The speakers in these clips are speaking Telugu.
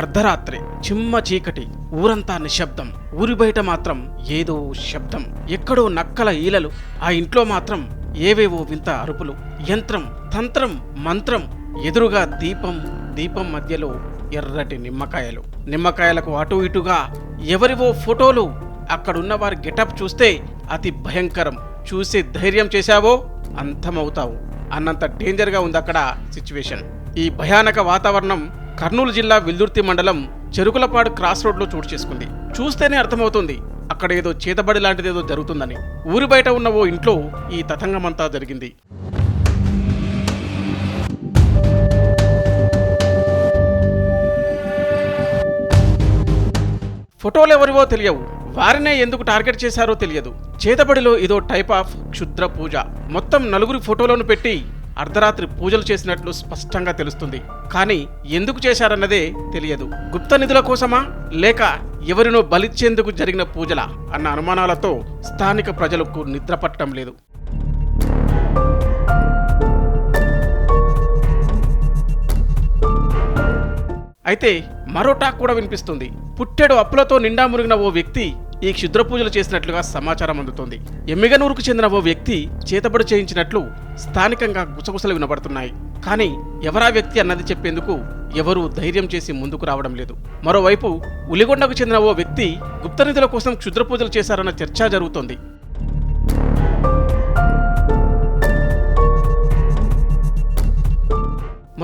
అర్ధరాత్రి చిమ్మ చీకటి ఊరంతా నిశ్శబ్దం. ఊరి బయట మాత్రం ఏదో శబ్దం. ఎక్కడో నక్కల ఈలలు ఆ ఇంట్లో మాత్రం ఏవేవో వింత అరుపులు. యంత్రం తంత్రం మంత్రం ఎదురుగా దీపం దీపం మధ్యలో ఎర్రటి నిమ్మకాయలు. నిమ్మకాయలకు అటు ఇటుగా ఎవరివో ఫోటోలు. అక్కడున్న వారి గెటప్ చూస్తే అతి భయంకరం. చూసి ధైర్యం చేశావో? అంతమవుతావు. అన్నంత డేంజర్గా ఉంది అక్కడ సిచ్యువేషన్. ఈ భయానక వాతావరణం కర్నూలు జిల్లా విల్దుర్తి మండలం చెరుకులపాడు క్రాస్ రోడ్లో చోటు చేసుకుంది. చూస్తేనే అర్థమవుతుంది అక్కడ ఏదో చేతబడి లాంటిదేదో జరుగుతుందని. ఊరి బయట ఉన్న ఓ ఇంట్లో ఈ తతంగమంతా జరిగింది. ఫోటోలు ఎవరివో తెలియవు. వారినే ఎందుకు టార్గెట్ చేశారో తెలియదు. చేతబడిలో ఇదో టైప్ ఆఫ్ క్షుద్ర పూజ. మొత్తం నలుగురి ఫోటోలను పెట్టి అర్ధరాత్రి పూజలు చేసినట్లు స్పష్టంగా తెలుస్తుంది. కానీ ఎందుకు చేశారన్నదే తెలియదు. గుప్త నిధుల కోసమా? లేక ఎవరినో బలిచ్చేందుకు జరిగిన పూజలా? అన్న అనుమానాలతో స్థానిక ప్రజలకు నిద్ర పట్టడం లేదు. అయితే మరో టాక్ కూడా వినిపిస్తుంది. పుట్టెడు అప్పులతో నిండా మురిగిన ఓ వ్యక్తి ఈ క్షుద్ర పూజలు చేసినట్లుగా సమాచారం అందుతోంది. ఎమ్మిగనూరుకు చెందిన ఓ వ్యక్తి చేతబడి చేయించినట్లు స్థానికంగా గుసగుసలు వినబడుతున్నాయి. కానీ ఎవరా వ్యక్తి అన్నది చెప్పేందుకు ఎవరూ ధైర్యం చేసి ముందుకు రావడం లేదు. మరోవైపు ఉలిగొండకు చెందిన ఓ వ్యక్తి గుప్తనిధుల కోసం క్షుద్ర పూజలు చేశారన్న చర్చ జరుగుతోంది.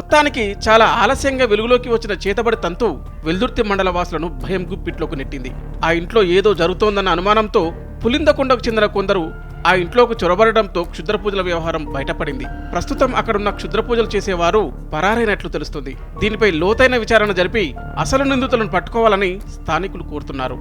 మొత్తానికి చాలా ఆలస్యంగా వెలుగులోకి వచ్చిన చేతబడి తంతు వెల్దుర్తి మండల వాసులను భయం గుప్పిట్లోకి నెట్టింది. ఆ ఇంట్లో ఏదో జరుగుతోందన్న అనుమానంతో పులిందకొండకు చెందిన కొందరు ఆ ఇంట్లోకి చొరబడడంతో క్షుద్ర పూజల వ్యవహారం బయటపడింది. ప్రస్తుతం అక్కడున్న క్షుద్ర పూజలు చేసేవారు పరారైనట్లు తెలుస్తుంది. దీనిపై లోతైన విచారణ జరిపి అసలు నిందితులను పట్టుకోవాలని స్థానికులు కోరుతున్నారు.